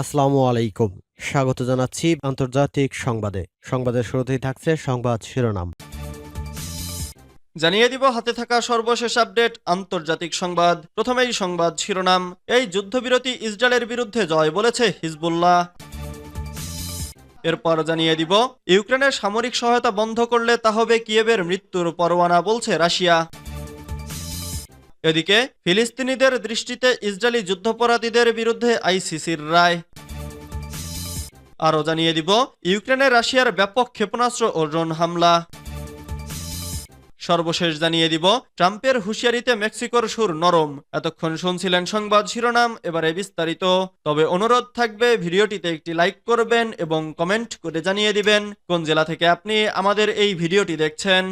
আসসালামু আলাইকুম। স্বাগত জানাচ্ছি আন্তর্জাতিক সংবাদে। সংবাদের শুরুতেই থাকছে সংবাদ শিরোনাম। জানিয়ে দিব, হাতে থাকা সর্বশেষ আপডেট, আন্তর্জাতিক সংবাদ। প্রথমেই সংবাদ শিরোনাম। এই যুদ্ধবিরতি ইসরায়েলের বিরুদ্ধে জয় বলেছে হিজবুল্লাহ। এরপর জানিয়ে দিব, ইউক্রেনের সামরিক সহায়তা বন্ধ করলে তা হবে কিয়েবের মৃত্যুর পরোয়ানা বলছে রাশিয়া। এদিকে ফিলিস্তিনিদের দৃষ্টিতে ইসরায়েলি যুদ্ধপরাধীদের বিরুদ্ধে আইসিসির রায়। আরও জানিয়ে দিব, ইউক্রেনে রাশিয়ার ব্যাপক ক্ষেপণাস্ত্র ও ড্রোন হামলা। সর্বশেষ জানিয়ে দিব, ট্রাম্পের হুঁশিয়ারিতে মেক্সিকোর সুর নরম। এতক্ষণ শুনছিলেন সংবাদ শিরোনাম, এবারে বিস্তারিত। তবে অনুরোধ থাকবে, ভিডিওটিতে একটি লাইক করবেন এবং কমেন্ট করে জানিয়ে দিবেন, কোন জেলা থেকে আপনি আমাদের এই ভিডিওটি দেখছেন।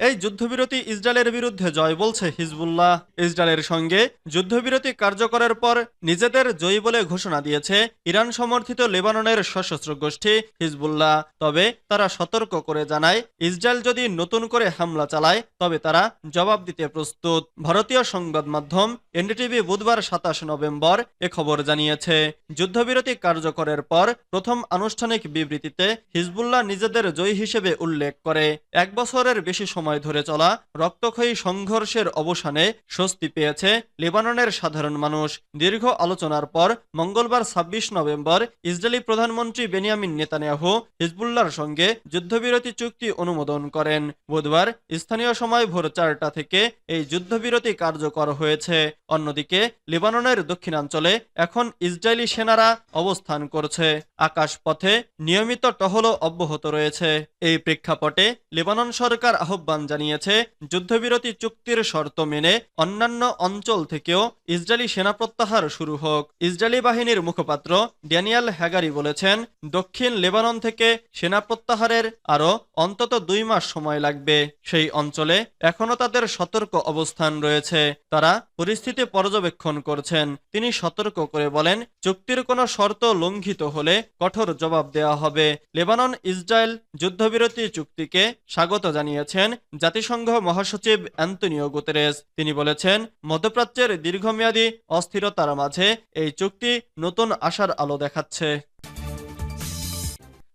এই যুদ্ধবিরতি ইসরায়েলের বিরুদ্ধে জয় বলছে হিজবুল্লাহ। ইসরায়েলের সঙ্গে যুদ্ধবিরতি কার্যকরের পর নিজেদের জয়ী বলে ঘোষণা দিয়েছে ইরান সমর্থিত লেবাননের সশস্ত্র গোষ্ঠী হিজবুল্লাহ। তবে তারা সতর্ক করে জানায়, ইসরায়েল যদি নতুন করে হামলা চালায়, তবে তারা জবাব দিতে প্রস্তুত। ভারতীয় সংবাদ মাধ্যম এনডিটিভি বুধবার সাতাশ নভেম্বর এ খবর জানিয়েছে, যুদ্ধবিরতি কার্যকরের পর প্রথম আনুষ্ঠানিক বিবৃতিতে হিজবুল্লাহ নিজেদের জয়ী হিসেবে উল্লেখ করে, এক বছরের বেশি সময় ধরে চলা রক্তক্ষয়ী সংঘর্ষের অবসানে স্বস্তি পেয়েছে লেবাননের সাধারণ মানুষ। দীর্ঘ আলোচনার পর মঙ্গলবার ছাব্বিশ নভেম্বর ইসরায়েলি প্রধানমন্ত্রী বেনিয়ামিন নেতানিয়াহু হিজবুল্লাহর সঙ্গে যুদ্ধবিরতি চুক্তি অনুমোদন করেন। বুধবার স্থানীয় সময় ভোর চারটা থেকে এই যুদ্ধবিরতি কার্যকর হয়েছে। অন্যদিকে লেবাননের দক্ষিণাঞ্চলে এখন ইসরায়েলি সেনারা অবস্থান করছে। আকাশপথে নিয়মিত টহলও অব্যাহত রয়েছে। এই প্রেক্ষাপটে লেবানন সরকার আহ্বান জানিয়েছে, যুদ্ধবিরতি চুক্তির শর্ত মেনে অন্যান্য অঞ্চল থেকেও ইসরায়েলি সেনা প্রত্যাহার শুরু হোক। ইসরায়েলি বাহিনীর মুখপাত্র ড্যানিয়েল হ্যাগারি বলেছেন, দক্ষিণ লেবানন থেকে সেনা প্রত্যাহারের আরও অন্তত দুই মাস সময় লাগবে। সেই অঞ্চলে এখনও তাদের সতর্ক অবস্থান রয়েছে। তারা পরিস্থিতি পর্যবেক্ষণ করছেন। তিনি সতর্ক করে বলেন, চুক্তির কোনো শর্ত লঙ্ঘিত হলে কঠোর জবাব দেওয়া হবে। লেবানন ইসরায়েল যুদ্ধবিরতি চুক্তিকে স্বাগত জানিয়েছেন জাতিসংঘ মহাসচিব অ্যান্তনিও গুতেরেস, তিনি বলেছেন, মধ্যপ্রাচ্যের দীর্ঘমেয়াদী অস্থিরতার মাঝে এই চুক্তি নতুন আশার আলো দেখাচ্ছে।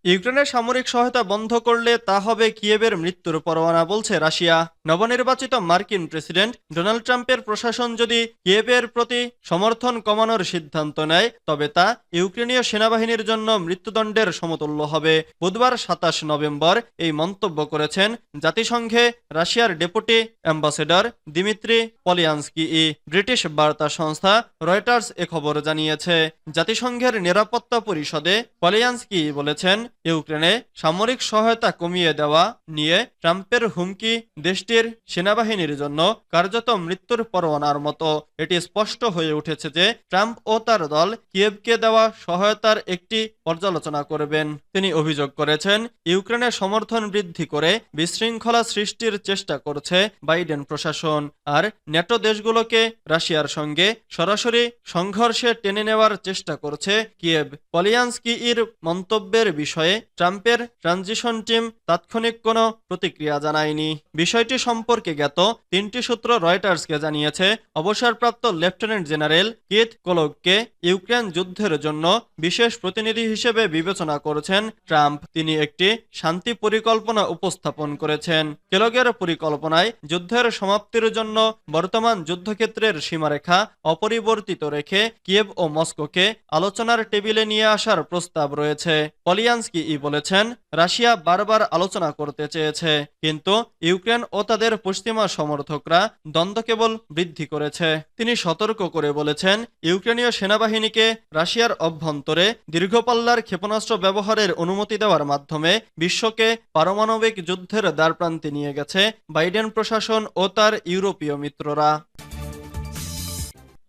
ইউক্রেনের সামরিক সহায়তা বন্ধ করলে তা হবে কিয়েবের মৃত্যুর পরোয়ানা, বলছে রাশিয়া। নবনির্বাচিত মার্কিন প্রেসিডেন্ট ডোনাল্ড ট্রাম্পের প্রশাসন যদি কিয়েবের প্রতি সমর্থন কমানোর সিদ্ধান্ত নেয়, তবে তা ইউক্রেনীয় সেনাবাহিনীর জন্য মৃত্যুদণ্ডের সমতুল্য হবে। বুধবার সাতাশ নভেম্বর এই মন্তব্য করেছেন জাতিসংঘে রাশিয়ার ডেপুটি অ্যাম্বাসেডর দিমিত্রি পলিয়ান্সকি। ই ব্রিটিশ বার্তা সংস্থা রয়টার্স এ খবর জানিয়েছে, জাতিসংঘের নিরাপত্তা পরিষদে পলিয়ান্সকি বলেছেন ইউক্রেনে সামরিক সহায়তা কমিয়ে দেওয়া নিয়ে ট্রাম্পের হুমকি দেশটির সেনাবাহিনীর জন্য কার্যত মৃত্যুর পরোয়ানার মতো। এটি স্পষ্ট হয়ে উঠেছে যে ট্রাম্প ও তার দল কিয়েভকে দেওয়া সহায়তার একটি পর্যালোচনা করবেন। তিনি অভিযোগ করেছেন ইউক্রেনের সমর্থন বৃদ্ধি করে বিশৃঙ্খলা সৃষ্টির চেষ্টা করছে বাইডেন প্রশাসন আর ন্যাটো দেশগুলোকে রাশিয়ার সঙ্গে সরাসরি সংঘর্ষে টেনে নেওয়ার চেষ্টা করছে কিয়েভ। পলিয়ান্সকি ইর মন্তব্যের বিষয়ে ট্রাম্পের ট্রানজিশন টিম তাৎক্ষণিক কোনো প্রতিক্রিয়া জানায়নি। বিষয়টি সম্পর্কে জ্ঞাত তিনটি সূত্র রয়টার্সকে জানিয়েছে, অবসরপ্রাপ্ত লেফটেন্যান্ট জেনারেল কিথ কোলককে ইউক্রেন যুদ্ধের জন্য বিশেষ প্রতিনিধি হিসেবে বিবেচনা করেছেন ট্রাম্প। তিনি একটি শান্তি পরিকল্পনা উপস্থাপন করেছেন। কেলগের পরিকল্পনায় যুদ্ধের সমাপ্তির জন্য বর্তমান যুদ্ধক্ষেত্রের সীমারেখা অপরিবর্তিত রেখে কিয়েভ ও মস্কোকে আলোচনার টেবিলে নিয়ে আসার প্রস্তাব রয়েছে। পলিয়ান্সকি ই বলেছেন, রাশিয়া বারবার আলোচনা করতে চেয়েছে, কিন্তু ইউক্রেন ও তাদের পশ্চিমা সমর্থকরা দ্বন্দ্ব কেবল বৃদ্ধি করেছে। তিনি সতর্ক করে বলেছেন, ইউক্রেনীয় সেনাবাহিনীকে রাশিয়ার অভ্যন্তরে দীর্ঘপাল্লার ক্ষেপণাস্ত্র ব্যবহারের অনুমতি দেওয়ার মাধ্যমে বিশ্বকে পারমাণবিক যুদ্ধের দ্বারপ্রান্তে নিয়ে গেছে বাইডেন প্রশাসন ও তার ইউরোপীয় মিত্ররা।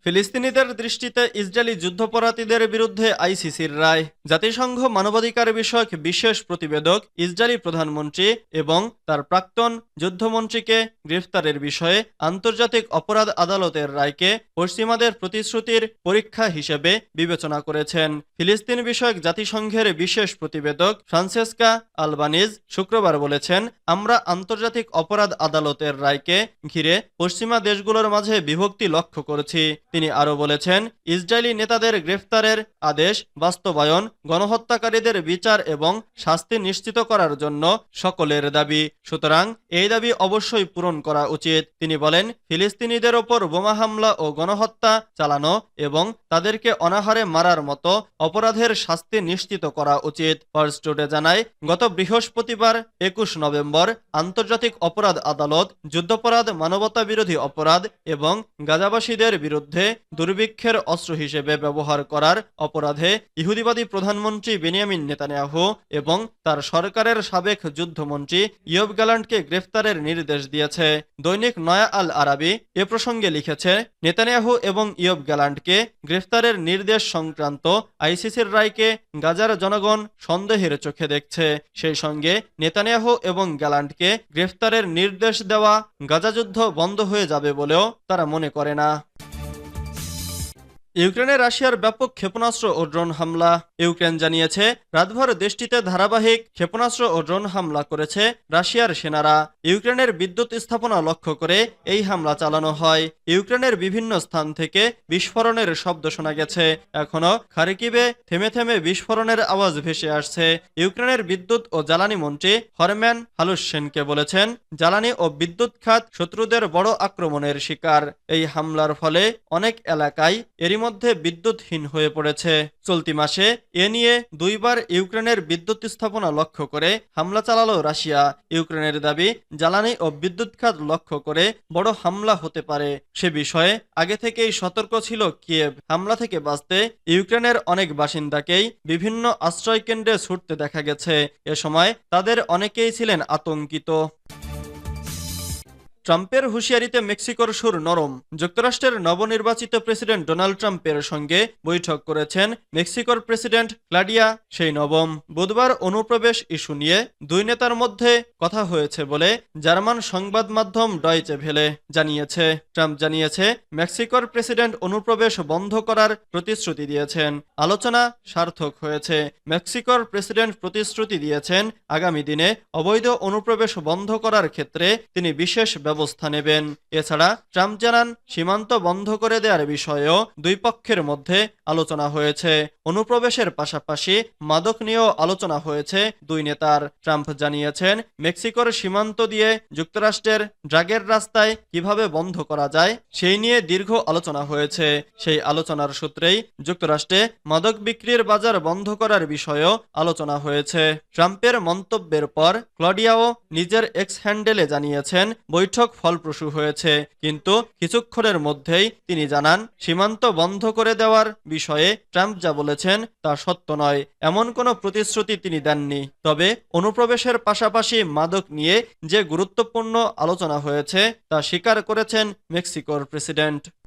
ফিলিস্তিনিদের দৃষ্টিতে ইসরায়েলি যুদ্ধপরাধীদের বিরুদ্ধে আইসিসির রায়, জাতিসংঘ মানবাধিকার বিষয়ক বিশেষ প্রতিবেদক ইসরায়েলি প্রধানমন্ত্রী এবং তার প্রাক্তন যুদ্ধমন্ত্রীকে গ্রেফতারের বিষয়ে আন্তর্জাতিক অপরাধ আদালতের রায়কে পশ্চিমাদের প্রতিশ্রুতির পরীক্ষা হিসেবে বিবেচনা করেছেন। ফিলিস্তিন বিষয়ক জাতিসংঘের বিশেষ প্রতিবেদক ফ্রান্সেসকা আলবানিজ শুক্রবার বলেছেন, আমরা আন্তর্জাতিক অপরাধ আদালতের রায়কে ঘিরে পশ্চিমা দেশগুলোর মাঝে বিভক্তি লক্ষ্য করেছি। তিনি আরও বলেছেন, ইসরায়েলি নেতাদের গ্রেফতারের আদেশ বাস্তবায়ন, গণহত্যাকারীদের বিচার এবং শাস্তি নিশ্চিত করার জন্য সকলের দাবি। সুতরাং এই দাবি অবশ্যই পূরণ করা উচিত। তিনি বলেন, ফিলিস্তিনিদের ওপর বোমা হামলা ও গণহত্যা চালানো এবং তাদেরকে অনাহারে মারার মতো অপরাধের শাস্তি নিশ্চিত করা উচিত। ফার্স্টুডে জানায়, গত বৃহস্পতিবার একুশ নভেম্বর আন্তর্জাতিক অপরাধ আদালত, যুদ্ধাপরাধ মানবতা বিরোধী অপরাধ এবং গাজাবাসীদের বিরুদ্ধে দুর্ভিক্ষের অস্ত্র হিসেবে ব্যবহার করার অপরাধে ইহুদিবাদী প্রধানমন্ত্রী বেনিয়ামিন নেতানিয়াহু এবং তার সরকারের সাবেক যুদ্ধমন্ত্রী ইয়ব গ্যালান্টকে গ্রেফতারের নির্দেশ দিয়েছে। দৈনিক নয়া আল আরাবি এ প্রসঙ্গে লিখেছে, নেতানিয়াহু এবং ইয়ব গ্যালান্টকে গ্রেফতারের নির্দেশ সংক্রান্ত আইসিসির রায়কে গাজার জনগণ সন্দেহের চোখে দেখছে। সেই সঙ্গে নেতানিয়াহু এবং গ্যালান্টকে গ্রেফতারের নির্দেশ দেওয়া গাজা যুদ্ধ বন্ধ হয়ে যাবে বলেও তারা মনে করে না। ইউক্রেনে রাশিয়ার ব্যাপক ক্ষেপণাস্ত্র ও ড্রোন হামলা। ইউক্রেন জানিয়েছে, রাতভর দেশটিতে ধারাবাহিক ক্ষেপণাস্ত্র ও ড্রোন হামলা করেছে রাশিয়ার সেনারা। ইউক্রেনের বিদ্যুৎ স্থাপনা লক্ষ্য করে এই হামলা চালানো হয়। ইউক্রেনের বিভিন্ন স্থান থেকে বিস্ফোরণের শব্দ শোনা গেছে। এখনও খারিকিবে থেমে থেমে বিস্ফোরণের আওয়াজ ভেসে আসছে। ইউক্রেনের বিদ্যুৎ ও জ্বালানি মন্ত্রী হরম্যান হালুসেনকে বলেছেন, জ্বালানি ও বিদ্যুৎ খাত শত্রুদের বড় আক্রমণের শিকার। এই হামলার ফলে অনেক এলাকায় এরই মধ্যে বিদ্যুৎহীন হয়ে পড়েছে। চলতি মাসে এ নিয়ে দুইবার ইউক্রেনের বিদ্যুৎ স্থাপনা লক্ষ্য করে হামলা চালালো রাশিয়া। ইউক্রেনের দাবি, জ্বালানি ও বিদ্যুৎ খাত লক্ষ্য করে বড় হামলা হতে পারে। সে বিষয়ে আগে থেকেই সতর্ক ছিল কিয়েভ। হামলা থেকে বাঁচতে ইউক্রেনের অনেক বাসিন্দাকেই বিভিন্ন আশ্রয়কেন্দ্রে ছুটতে দেখা গেছে। এ সময় তাদের অনেকেই ছিলেন আতঙ্কিত। ট্রাম্পের হুঁশিয়ারিতে মেক্সিকোর সুর নরম। যুক্তরাষ্ট্রের নবনির্বাচিত প্রেসিডেন্ট ডোনাল্ড ট্রাম্পের সঙ্গে বৈঠক করেছেন মেক্সিকোর প্রেসিডেন্ট ক্লাডিয়া সেই নবম বুধবার অনুপ্রবেশ ইস্যু নিয়ে দুই নেতার মধ্যে কথা হয়েছে বলে জার্মান সংবাদ মাধ্যম ডয়চে ভেলে জানিয়েছে। ট্রাম্প জানিয়েছে, মেক্সিকোর প্রেসিডেন্ট অনুপ্রবেশ বন্ধ করার প্রতিশ্রুতি দিয়েছেন। আলোচনা সার্থক হয়েছে। মেক্সিকোর প্রেসিডেন্ট প্রতিশ্রুতি দিয়েছেন, আগামী দিনে অবৈধ অনুপ্রবেশ বন্ধ করার ক্ষেত্রে তিনি বিশেষ ব্যবস্থা নেবেন। এছাড়া ট্রাম্প জানান, সীমান্ত বন্ধ করে দেওয়ার বিষয়েও দুই পক্ষের মধ্যে আলোচনা হয়েছে। অনুপ্রবেশের পাশাপাশি মাদক নিয়েও আলোচনা হয়েছে। দুই নেতার, ট্রাম্প জানিয়েছেন, মেক্সিকোর সীমান্ত দিয়ে যুক্তরাষ্ট্রের ড্রাগের রাস্তায় কীভাবে বন্ধ করা যায়, সেই নিয়ে দীর্ঘ আলোচনা হয়েছে। সেই আলোচনার সূত্রেই যুক্তরাষ্ট্রে মাদক বিক্রির বাজার বন্ধ করার বিষয়েও আলোচনা হয়েছে। ট্রাম্পের মন্তব্যের পর ক্লডিয়াও নিজের এক্স হ্যান্ডেলে জানিয়েছেন, বৈঠক ফলপ্রসূ হয়েছে। কিন্তু কিছুক্ষণের মধ্যেই তিনি জানান, সীমান্ত বন্ধ করে দেওয়ার বিষয়ে ট্রাম্প যা বলেছেন তা সত্য নয়। এমন কোনো প্রতিশ্রুতি তিনি দেননি। তবে অনুপ্রবেশের পাশাপাশি মাদক নিয়ে যে গুরুত্বপূর্ণ আলোচনা হয়েছে তা স্বীকার করেছেন মেক্সিকোর প্রেসিডেন্ট।